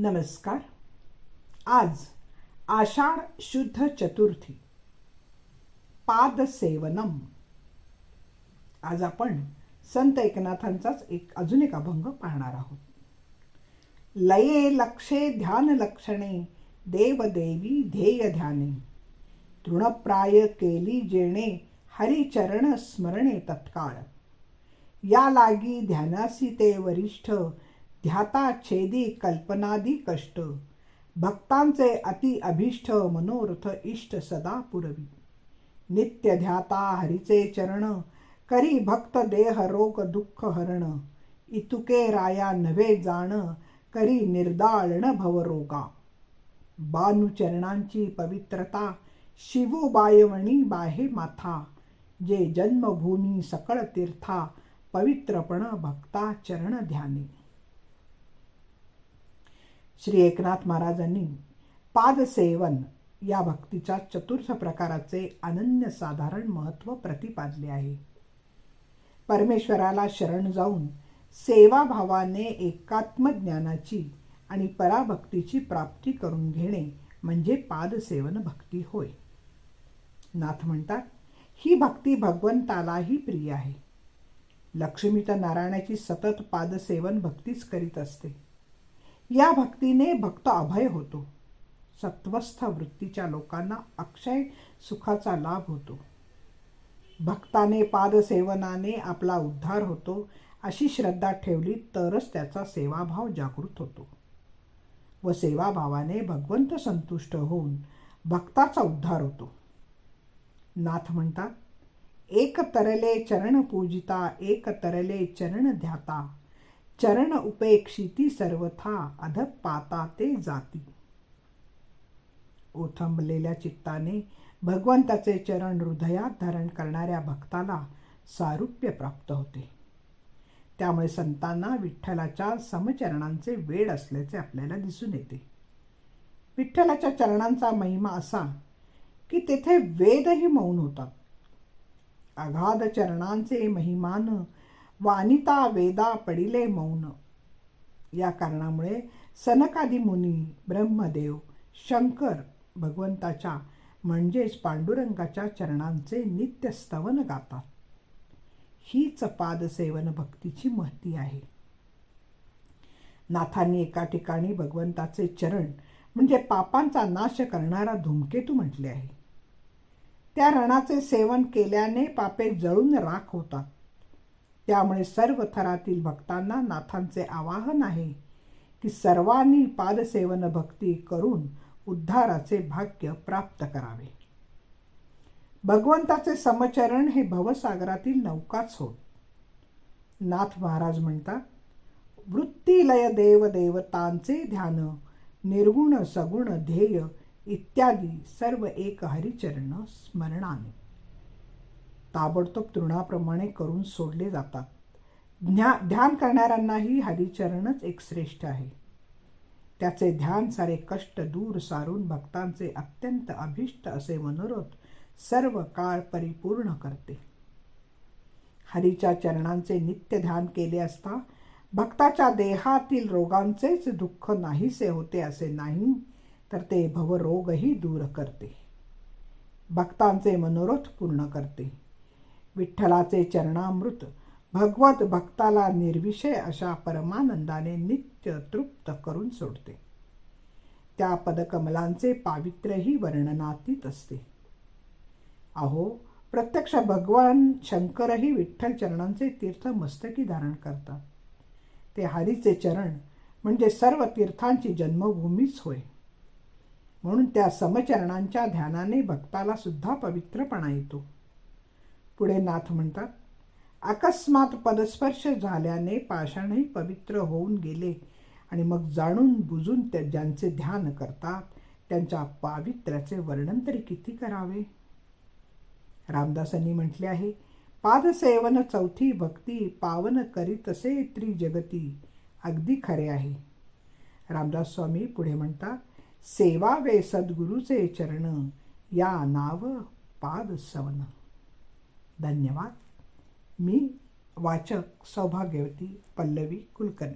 नमस्कार. आज आषाढ शुद्ध चतुर्थी. पादसेवनम. आज आपण संत एकनाथांचाच एक अजून एक अभंग पाहणार आहोत. लये लक्षे ध्यान लक्षणे देवदेवी ध्येय ध्याने. तृणप्राय केली जेणे हरिचरण स्मरणे तत्काळ. या लागी ध्यानासी ते वरिष्ठ ध्याता छेदी कल्पनादी कष्ट. भक्तांचे अति अभिष्ट मनोरथ इष्ट सदा पुरवी. नित्य ध्याता हरिचे चरण करी भक्त देह रोग दुःख हरण. इतुके राया नव्हे जाण करी निर्दाळण भवरोगा बानुचरणांची पवित्रता शिवो बायवणी बाहे माथा. जे जन्मभूमी सकळ तीर्था पवित्रपण भक्ता चरण ध्यानी. श्री एकनाथ महाराजांनी पादसेवन या भक्तीच्या चतुर्थ प्रकाराचे अनन्य साधारण महत्त्व प्रतिपादले आहे. परमेश्वराला शरण जाऊन सेवाभावाने एकात्म ज्ञानाची आणि पराभक्तीची प्राप्ती करून घेणे म्हणजे पादसेवन भक्ती होय. नाथ म्हणतात ही भक्ती भगवंतालाही प्रिय आहे. लक्ष्मी तर नारायणाची सतत पादसेवन भक्तीच करीत असते. या भक्तीने भक्त अभय होतो. सत्वस्थ वृत्तीच्या लोकांना अक्षय सुखाचा लाभ होतो. भक्ताने पादसेवनाने आपला उद्धार होतो अशी श्रद्धा ठेवली तरच त्याचा सेवाभाव जागृत होतो. व सेवाभावाने भगवंत संतुष्ट होऊन भक्ताचा उद्धार होतो. नाथ म्हणतात एक तरले चरण पूजिता एक तरले चरण ध्याता चरण उपेक्षिती सर्वथा अध पाताते जाती. ओथंबलेल्या चित्ताने भगवंताचे चरण हृदयात धारण करणाऱ्या भक्ताला सारुप्य प्राप्त होते. त्यामुळे संतांना विठ्ठलाच्या समचरणांचे वेळ असल्याचे आपल्याला दिसून येते. विठ्ठलाच्या चरणांचा महिमा असा की तेथे वेदही मौन होतात. अगाध चरणांचे महिमान वानिता वेदा पडिले मौन. या कारणामुळे सनकादी मुनी ब्रह्मदेव शंकर भगवंताच्या म्हणजेच पांडुरंगाच्या चरणांचे नित्य स्तवन गातात. हीच पादसेवन भक्तीची महती आहे. नाथांनी एका ठिकाणी भगवंताचे चरण म्हणजे पापांचा नाश करणारा धूमकेतू म्हटले आहे. त्या रणाचे सेवन केल्याने पापे जळून राख होतात. त्यामुळे सर्व थरातील भक्तांना नाथांचे आवाहन आहे की सर्वांनी पादसेवन भक्ती करून उद्धाराचे भाग्य प्राप्त करावे. भगवंताचे समचरण हे भवसागरातील नौकाच होत नाथ महाराज म्हणतात वृत्तीलय देव देवतांचे ध्यान निर्गुण सगुण ध्येय इत्यादी सर्व एक हरिचरण स्मरणाने. ताबडतोब तृणाप्रमाणे करून सोडले जातात. ज्ञा ध्यान करणाऱ्यांनाही हरिचरणच एक श्रेष्ठ आहे. त्याचे ध्यान सारे कष्ट दूर सारून भक्तांचे अत्यंत अभिष्ट असे मनोरथ सर्व काळ परिपूर्ण करते. हरीच्या चरणांचे नित्य ध्यान केले असता भक्ताच्या देहातील रोगांचेच दुःख नाहीसे होते असे नाही तर ते भवरोगही दूर करते. भक्तांचे मनोरथ पूर्ण करते. विठ्ठलाचे चरणामृत. भगवत भक्ताला निर्विषय अशा परमानंदाने नित्य तृप्त करून सोडते. त्या पदकमलांचे पावित्र्यही वर्णनातीत असते. अहो प्रत्यक्ष भगवान शंकरही विठ्ठल चरणांचे तीर्थ मस्तकी धारण करतात. ते हरीचे चरण म्हणजे सर्व तीर्थांची जन्मभूमीच होय. म्हणून त्या समचरणांच्या ध्यानाने भक्ताला सुद्धा पवित्रपणा येतो. पुढे नाथ म्हणतात अकस्मात पदस्पर्श झाल्याने पाषाणही पवित्र होऊन गेले आणि मग जाणून बुजून त्या ज्यांचे ध्यान करतात त्यांच्या पावित्र्याचे वर्णन तरी किती करावे? रामदासांनी म्हटले आहे पादसेवन चौथी भक्ती पावन करीतसे त्रिजगती अगदी खरे आहे. रामदास स्वामी पुढे म्हणतात सेवावे सद्गुरूचे चरण या नाव पाद सवन धन्यवाद. मी वाचक सौभाग्यवती पल्लवी कुलकर्णी.